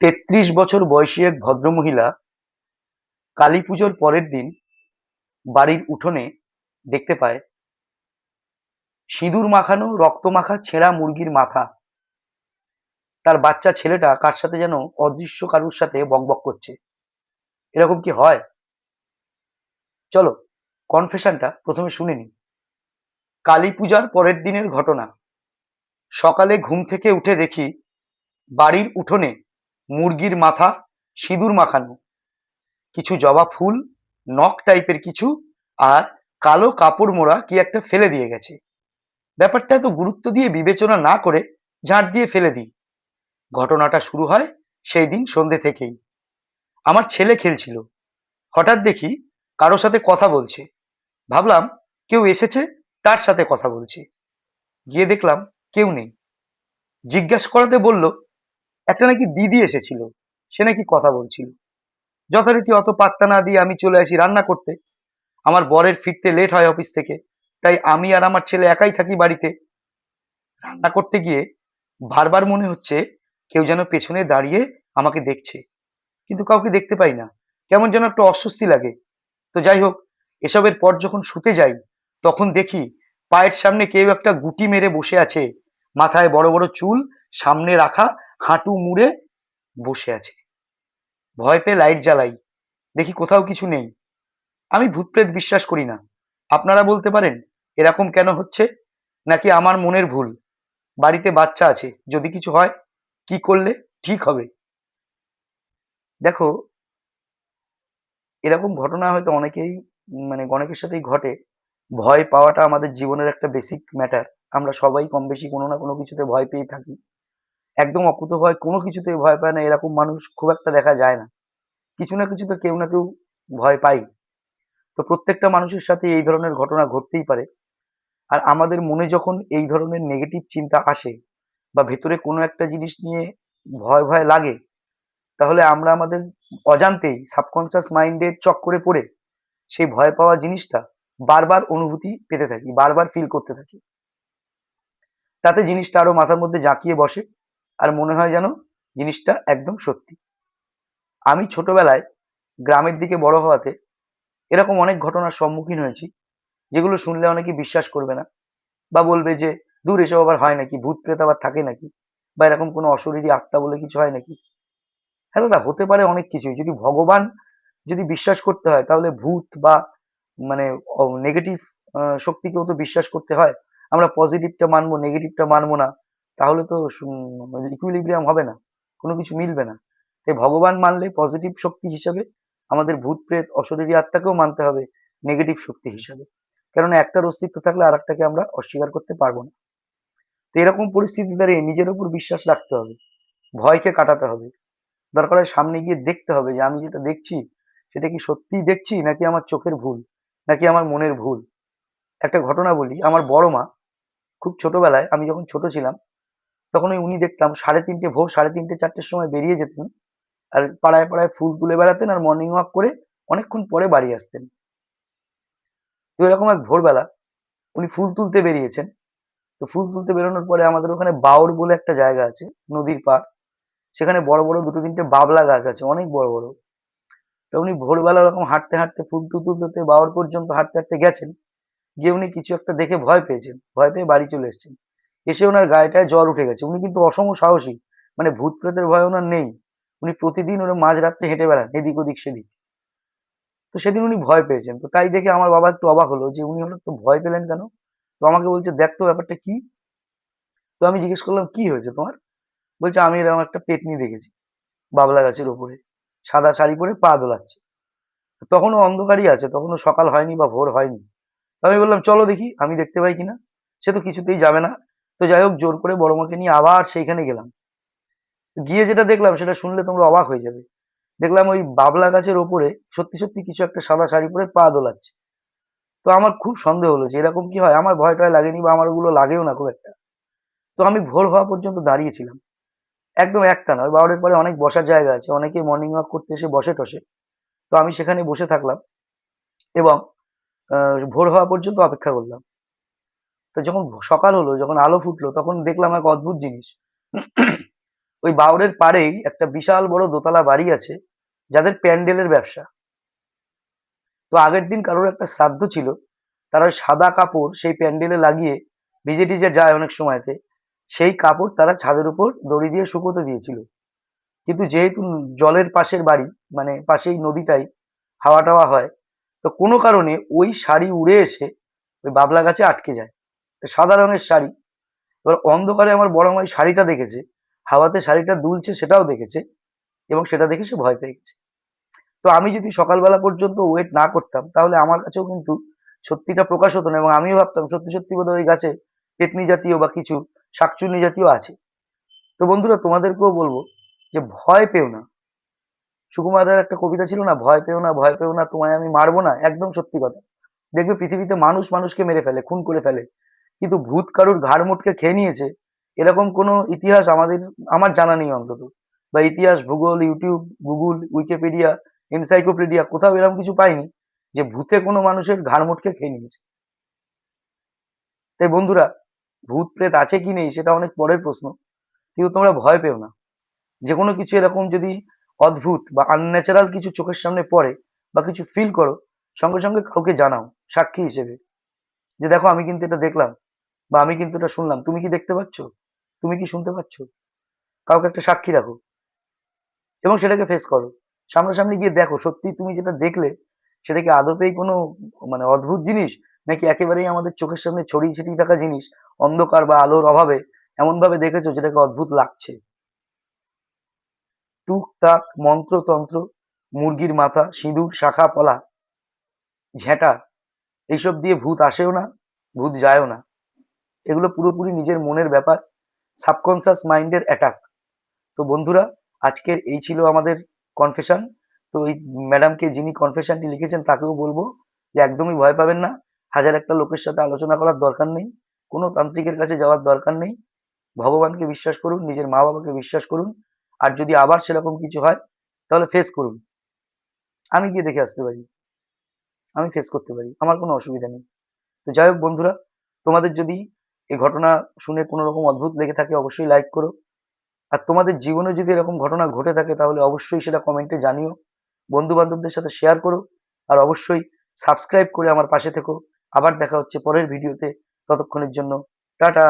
তেত্রিশ বছর বয়সী এক ভদ্রমহিলা কালী পুজোর পরের দিন বাড়ির উঠোনে দেখতে পায় সিঁদুর মাখানো, রক্ত মাখা ছেঁড়া মুরগির মাথা। তার বাচ্চা ছেলেটা কার সাথে যেন অদৃশ্য কারুর সাথে বকবক করছে। এরকম কি হয়? চলো কনফেশনটা প্রথমে শুনে নি কালী পূজার পরের দিনের ঘটনা। সকালে ঘুম থেকে উঠে দেখি বাড়ির উঠোনে মুরগির মাথা, সিঁদুর মাখানো। কিছু জবা ফুল, নখ টাইপের কিছু আর কালো কাপড় মোড়া কি একটা ফেলে দিয়ে গেছে। ব্যাপারটা এত গুরুত্ব দিয়ে বিবেচনা না করে ঝাঁট দিয়ে ফেলে দিই। ঘটনাটা শুরু হয় সেই দিন সন্ধে থেকেই। আমার ছেলে খেলছিল। হঠাৎ দেখি কারও সাথে কথা বলছে। ভাবলাম কেউ এসেছে, তার সাথে কথা বলছে। গিয়ে দেখলাম কেউ নেই। জিজ্ঞাসা করাতে বলল একটা নাকি দিদি এসেছিল, সে নাকি কথা বলছিল। যথারীতি অত পাত্তা না দিয়ে আমি চলে আসি রান্না করতে। আমার বরের ফিরতে লেট হয় অফিস থেকে, তাই আমি আর আমার ছেলে একাই থাকি বাড়িতে। রান্না করতে গিয়ে বারবার মনে হচ্ছে কেউ যেন পেছনে দাঁড়িয়ে আমাকে দেখছে, কিন্তু কাউকে দেখতে পাই না। কেমন যেন একটু অস্বস্তি লাগে। তো যাই হোক, এসবের পর যখন শুতে যাই, তখন দেখি পায়ের সামনে কেউ একটা গুটি মেরে বসে আছে। মাথায় বড় বড় চুল, সামনে রাখা হাঁটু মুড়ে বসে আছে। ভয় পেয়ে লাইট জ্বালাই। দেখি কোথাও কিছু নেই। আমি ভূতপ্রেত বিশ্বাস করি না। আপনারা বলতে পারেন, এরকম কেন হচ্ছে? নাকি আমার মনের ভুল? বাড়িতে বাচ্চা আছে, যদি কিছু হয়, কি করলে ঠিক হবে? দেখো, এরকম ঘটনা হয়তো অনেকেই মানে অনেকের সাথেই ঘটে। ভয় পাওয়াটা আমাদের জীবনের একটা বেসিক ম্যাটার আমরা সবাই কম বেশি কোনো না কোনো কিছুতে ভয় পেয়ে থাকি। একদম অকুত ভয়, কোনো কিছুতে ভয় পায় না, এরকম মানুষ খুব একটা দেখা যায় না। কিছু না কিছু তো কেউ না কেউ ভয় পাই তো প্রত্যেকটা মানুষের সাথে এই ধরনের ঘটনা ঘটতেই পারে। আর আমাদের মনে যখন এই ধরনের নেগেটিভ চিন্তা আসে বা ভেতরে কোনো একটা জিনিস নিয়ে ভয় ভয় লাগে, তাহলে আমরা আমাদের অজান্তেই সাবকনসিয়াস মাইন্ডের চক্করে পড়ে সেই ভয় পাওয়া জিনিসটা বারবার অনুভূতি পেতে থাকি, বারবার ফিল করতে থাকি। তাতে জিনিসটা আরও মাথার মধ্যে জাঁকিয়ে বসে। আর মনে হয় যেন জিনিসটা একদম সত্যি। আমি ছোটবেলায় গ্রামের দিকে বড় হওয়াতে এরকম অনেক ঘটনার সম্মুখীন হয়েছি, যেগুলো শুনলে অনেকে বিশ্বাস করবে না বা বলবে যে, দূর এসব আবার হয় নাকি? ভূত প্রেত আবার থাকে নাকি? বা এরকম কোনো অশরীরী আত্মা বলে কিছু হয় নাকি? হ্যাঁ দাদা, হতে পারে অনেক কিছুই। যদি ভগবান যদি বিশ্বাস করতে হয়, তাহলে ভূত বা মানে নেগেটিভ শক্তিকেও তো বিশ্বাস করতে হয়। আমরা পজিটিভটা মানবো নেগেটিভটা মানবো না। তাহলে তো ইকুইলিব্রিয়াম হবে না, কোনো কিছু মিলবে না। তাই ভগবান মানলে পজিটিভ শক্তি হিসাবে আমাদের ভূত প্রেত অশরীরী আত্মাকেও মানতে হবে নেগেটিভ শক্তি হিসাবে। কেননা একটার অস্তিত্ব থাকলে আর একটাকে আমরা অস্বীকার করতে পারব না। তো এরকম পরিস্থিতি দাঁড়িয়ে নিজের উপর বিশ্বাস রাখতে হবে, ভয়কে কাটাতে হবে। দরকার হয় সামনে গিয়ে দেখতে হবে যে আমি যেটা দেখছি, সেটা কি সত্যিই দেখছি, নাকি আমার চোখের ভুল, নাকি আমার মনের ভুল? একটা ঘটনা বলি, আমার বড় মা, খুব ছোটবেলায় আমি যখন ছোট ছিলাম তখন উনি দেখতাম সাড়ে তিনটে, ভোর সাড়ে তিনটে, চারটের সময় বেরিয়ে যেতেন। আর পাড়ায় পাড়ায় ফুল তুলে বেড়াতেন আর মর্নিং ওয়াক করে অনেকক্ষণ পরে বাড়ি আসতেন। তো এরকম এক ভোরবেলা উনি ফুল তুলতে বেরিয়েছেন। তো ফুল তুলতে বেরোনোর পরে আমাদের ওখানে বাউর বলে একটা জায়গা আছে, নদীর পাড়। সেখানে বড় বড় দুটো তিনটে বাবলা গাছ আছে, অনেক বড় বড়। তো উনি ভোরবেলা ওরকম হাঁটতে হাঁটতে ফুল তুলতে তুলতে বাউর পর্যন্ত হাঁটতে হাঁটতে গেছেন। গিয়ে উনি কিছু একটা দেখে ভয় পেয়েছেন, ভয় পেয়ে বাড়ি চলে এসেছেন। এসে ওনার গায়েটায় জল উঠে গেছে। উনি কিন্তু অসম সাহসী। মানে ভূত প্রেতের ভয় ওনার নেই। উনি প্রতিদিন ওরা মাঝরাত্রে হেঁটে বেড়ান, এদিক ওদিক, সেদিক। তো সেদিন উনি ভয় পেয়েছেন। তো তাই দেখে আমার বাবা একটু অবাক হলো যে উনি হঠাৎ তো ভয় পেলেন কেন? তো আমাকে বলছে, দেখ তো ব্যাপারটা কি? তো আমি জিজ্ঞেস করলাম, কি হয়েছে তোমার? বলছে, আমি এরকম একটা পেতনি দেখেছি, বাবলা গাছের ওপরে। সাদা শাড়ি পরে পা দোলাচ্ছে। তখনও অন্ধকারই আছে, তখনও সকাল হয়নি বা ভোর হয়নি। আমি বললাম, চলো দেখি, আমি দেখতে পাই কিনা। সে তো কিছুতেই যাবে না। তো যাই হোক, জোর করে বড় মাকে নিয়ে আবার সেইখানে গেলাম। গিয়ে যেটা দেখলাম, সেটা শুনলে তোমরা অবাক হয়ে যাবে। দেখলাম ওই বাবলা গাছের ওপরে সত্যি সত্যি কিছু একটা সাদা শাড়ি পরে পা দোলাচ্ছে। তো আমার খুব সন্দেহ হলো যে এরকম কি হয়? আমার ভয় টয় লাগেনি বা আমার ওগুলো লাগেও না খুব একটা। তো আমি ভোর হওয়া পর্যন্ত দাঁড়িয়েছিলাম। একদম একটা নয়, বারোটার পরে অনেক বসার জায়গা আছে। অনেকে মর্নিং ওয়াক করতে এসে বসে টসে। তো আমি সেখানে বসে থাকলাম এবং ভোর হওয়া পর্যন্ত অপেক্ষা করলাম। তো যখন সকাল হলো, যখন আলো ফুটলো, তখন দেখলাম এক অদ্ভুত জিনিস। ওই বাউরের পাড়েই একটা বিশাল বড় দোতলা বাড়ি আছে, যাদের প্যান্ডেলের ব্যবসা। তো আগের দিন কারোর একটা শ্রাদ্ধ ছিল, তারা সাদা কাপড় সেই প্যান্ডেলে লাগিয়ে ভিজে টিজে যায় অনেক সময়তে, সেই কাপড় তারা ছাদের উপর দড়ি দিয়ে শুকোতে দিয়েছিল। কিন্তু যেহেতু জলের পাশের বাড়ি মানে পাশেই নদীটাই হাওয়া টাওয়া হয়, তো কোনো কারণে ওই শাড়ি উড়ে এসে ওই বাবলা গাছে আটকে যায়। সাদা রঙের শাড়ি। এবার অন্ধকারে আমার বড় মাই শাড়িটা দেখেছে, হাওয়াতে শাড়িটা দুলছে সেটাও দেখেছে এবং সেটা দেখে সে ভয় পেয়ে গেছে। তো আমি যদি সকালবেলা পর্যন্ত ওয়েট না করতাম, তাহলে আমার কাছেও কিন্তু সত্যিটা প্রকাশ হতো না এবং আমিও ভাবতাম, সত্যি সত্যি বোধহয় ওই গাছে পেতনি জাতীয় বা কিছু শাকচুন্নি জাতীয় আছে। তো বন্ধুরা, তোমাদেরকেও বলব যে ভয় পেও না। সুকুমারের একটা কবিতা ছিল না, ভয় পেও না, ভয় পেও না, তোমায় আমি মারবো না একদম সত্যি কথা। দেখবে পৃথিবীতে মানুষ মানুষকে মেরে ফেলে, খুন করে ফেলে। কিন্তু ভূত কারুর ঘাড় মুটকে খেয়ে নিয়েছে, এরকম কোনো ইতিহাস আমাদের, আমার জানা নেই অন্তত। বা ইতিহাস, ভূগোল, ইউটিউব, গুগল, উইকিপিডিয়া, এনসাইক্লোপিডিয়া, কোথাও এরকম কিছু পাইনি যে ভূতে কোনো মানুষের ঘাড় মুটকে খেয়ে নিয়েছে। তাই বন্ধুরা, ভূত প্রেত আছে কি নেই সেটা অনেক পরের প্রশ্ন, কিন্তু তোমরা ভয় পেও না। যে কোনো কিছু এরকম যদি অদ্ভুত বা আনন্যাচারাল কিছু চোখের সামনে পড়ে বা কিছু ফিল করো, সঙ্গে সঙ্গে কাউকে জানাও, সাক্ষী হিসেবে। যে দেখো, আমি কিন্তু এটা দেখলাম। বা আমি কিন্তু এটা শুনলাম। তুমি কি দেখতে পাচ্ছ? তুমি কি শুনতে পাচ্ছ? কাউকে একটা সাক্ষী রাখো এবং সেটাকে ফেস করো। সামনাসামনি গিয়ে দেখো সত্যি তুমি যেটা দেখলে সেটা কি আদপেই কোনো মানে অদ্ভুত জিনিস নাকি একেবারেই আমাদের চোখের সামনে ছড়িয়ে ছিটিয়ে থাকা জিনিস, অন্ধকার বা আলোর অভাবে এমনভাবে দেখেছ যেটাকে অদ্ভুত লাগছে? টুকটাক মন্ত্রতন্ত্র মুরগির মাথা, সিঁদুর, শাখা, পলা, ঝেঁটা, এইসব দিয়ে ভূত আসেও না, ভূত যায়ও না। এগুলো পুরোপুরি নিজের মনের ব্যাপার সাবকনসিয়াস মাইন্ডের অ্যাটাক তো বন্ধুরা, আজকের এই ছিল আমাদের কনফেশন তো এই ম্যাডামকে যিনি কনফেশনটি লিখেছেন, তাকেও বলব যে একদমই ভয় পাবেন না। হাজার একটা লোকের সাথে আলোচনা করার দরকার নেই। কোনো তান্ত্রিকের কাছে যাওয়ার দরকার নেই। ভগবানকে বিশ্বাস করুন, নিজের মা বাবাকে বিশ্বাস করুন। আর যদি আবার সেরকম কিছু হয়, তাহলে ফেস করুন। আমি গিয়ে দেখে আসতে পারি। আমি ফেস করতে পারি। আমার কোনো অসুবিধা নেই। তো যাই হোক বন্ধুরা, তোমাদের যদি এই ঘটনা শুনে কোনো রকম অদ্ভুত লেগে থাকে, অবশ্যই লাইক করো। আর তোমাদের জীবনে যদি এরকম ঘটনা ঘটে থাকে, তাহলে অবশ্যই সেটা কমেন্টে জানিও। বন্ধু বান্ধবদের সাথে শেয়ার করো। আর অবশ্যই সাবস্ক্রাইব করে আমার পাশে থেকো। আবার দেখা হচ্ছে পরের ভিডিওতে ততক্ষণের জন্য টাটা!